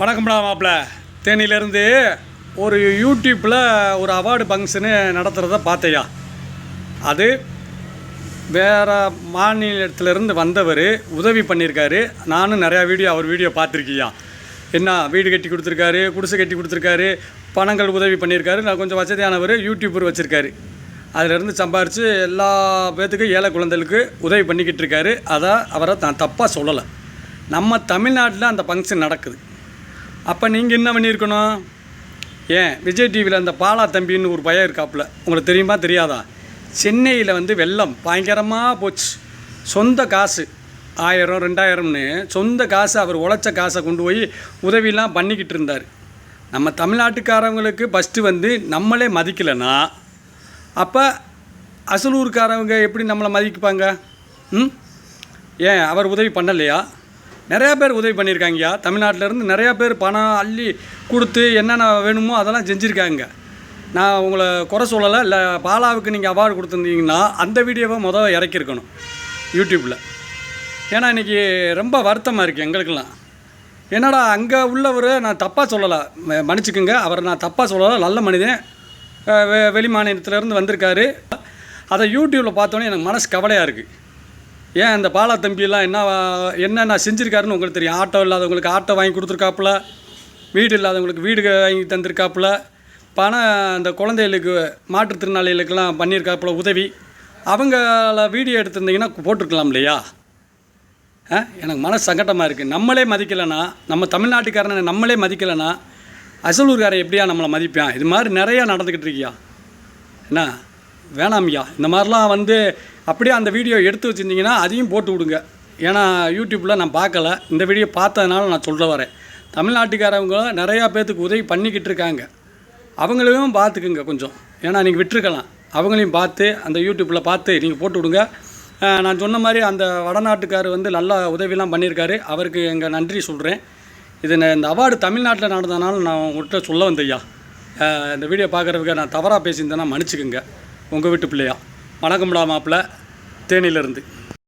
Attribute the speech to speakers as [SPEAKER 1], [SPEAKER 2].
[SPEAKER 1] வணக்கம்டா மாப்பிள்ள. தேனியிலேருந்து ஒரு யூடியூப்பில் ஒரு அவார்டு ஃபங்க்ஷனு நடத்துகிறத பார்த்தையா அது வேறு மாநிலத்திலேருந்து வந்தவர் உதவி பண்ணியிருக்காரு நானும் நிறையா வீடியோ அவர் வீடியோ பார்த்துருக்கியா? என்ன வீடு கட்டி கொடுத்துருக்காரு குடிசை கட்டி கொடுத்துருக்காரு பணங்கள் உதவி பண்ணியிருக்காரு நான் கொஞ்சம் வசதியானவர் யூடியூபர் வச்சுருக்காரு. அதிலிருந்து சம்பாரித்து எல்லா பேர்த்துக்கும் ஏழை குழந்தைகளுக்கு உதவி பண்ணிக்கிட்டு இருக்காரு. அதை அவரை தான் தப்பாக சொல்லலை. நம்ம தமிழ்நாட்டில் அந்த ஃபங்க்ஷன் நடக்குது. அப்போ நீங்கள் என்ன பண்ணியிருக்கணும்? ஏன்? விஜய் டிவியில் அந்த பாலா தம்பின்னு ஒரு பயம் இருக்காப்புல. உங்களுக்கு தெரியுமா தெரியாதா? சென்னையில் வந்து வெள்ளம் பயங்கரமாக போச்சு. சொந்த காசு ஆயிரம் ரெண்டாயிரம்னு சொந்த காசு அவர் உழைச்ச காசை கொண்டு போய் உதவிலாம் பண்ணிக்கிட்டு இருந்தார். நம்ம தமிழ்நாட்டுக்காரவங்களுக்கு ஃபஸ்ட்டு வந்து நம்மளே மதிக்கலைன்னா அப்போ அசலூர்காரவங்க எப்படி நம்மளை மதிப்பாங்க? ம்? ஏன்? அவர் உதவி பண்ணலையா? நிறையா பேர் உதவி பண்ணியிருக்காங்கய்யா. தமிழ்நாட்டிலேருந்து நிறையா பேர் பணம் அள்ளி கொடுத்து என்னென்ன வேணுமோ அதெல்லாம் செஞ்சுருக்காங்க. நான் உங்களை குறை சொல்லலை இல்லை பாலாவுக்கு நீங்கள் அவார்டு கொடுத்துருந்தீங்கன்னா அந்த வீடியோவை மொதல் இறக்கியிருக்கணும் யூடியூப்பில் ஏன்னா இன்றைக்கி ரொம்ப வருத்தமாக இருக்குது எங்களுக்கெல்லாம். என்னடா அங்கே உள்ளவர் நான் தப்பாக சொல்லலை. ம- மன்னிச்சுக்குங்க அவர் நான் தப்பாக சொல்லலை. நல்ல மனிதன். வெ வெளி மாநிலத்திலேருந்து வந்திருக்காரு. அதை யூடியூப்பில் பார்த்தோன்னே எனக்கு மனசு கவலையாக இருக்குது ஏன் அந்த பாலா தம்பியெல்லாம் என்ன என்னென்ன செஞ்சுருக்காருன்னு உங்களுக்கு தெரியும்? ஆட்டோ இல்லாதவங்களுக்கு ஆட்டோ வாங்கி கொடுத்துருக்காப்புல. வீடு இல்லாதவங்களுக்கு வீடு வாங்கி தந்திருக்காப்புல. பணம் அந்த குழந்தைகளுக்கு மாற்றுத்திறனாளிகளுக்கெல்லாம் பண்ணியிருக்காப்புல உதவி. அவங்கள வீடியோ எடுத்திருந்தீங்கன்னா போட்டிருக்கலாம் இல்லையா? ஆ எனக்கு மன சங்கடமாக இருக்குது நம்மளே மதிக்கலைன்னா நம்ம தமிழ்நாட்டுக்காரனை நம்மளே மதிக்கலைன்னா அசலூர்காரன் எப்படியா நம்மளை மதிப்பான்? இது மாதிரி நிறையா நடந்துக்கிட்டு இருக்கியா? என்ன? வேணாம்யா இந்த மாதிரிலாம் வந்து அப்படியே அந்த வீடியோ எடுத்து வச்சுருந்தீங்கன்னா அதையும் போட்டு விடுங்க. ஏன்னா யூடியூப்பில் நான் பார்க்கல. இந்த வீடியோ பார்த்ததுனால நான் சொல்ல வரேன். தமிழ்நாட்டுக்காரவங்க நிறையா பேர்த்துக்கு உதவி பண்ணிக்கிட்டு இருக்காங்க. அவங்களையும் பார்த்துக்குங்க கொஞ்சம். ஏன்னா நீங்கள் விட்டுருக்கலாம். அவங்களையும் பார்த்து அந்த யூடியூப்பில் பார்த்து நீங்கள் போட்டு விடுங்க. நான் சொன்ன மாதிரி அந்த வடநாட்டுக்கார் வந்து நல்லா உதவிலாம் பண்ணியிருக்காரு. அவருக்கு எங்கள் நன்றி சொல்கிறேன் இது நான் இந்த அவார்டு தமிழ்நாட்டில் நடந்ததுனால நான் உங்கள்கிட்ட சொல்ல வந்தையா இந்த வீடியோ பார்க்குறதுக்கு நான் தவறாக பேசியிருந்தேன்னா மன்னிச்சுக்குங்க. உங்கள் வீட்டு பிள்ளையா? வணக்கம்டா மாப்பிள்ள. தேனியிலேருந்து.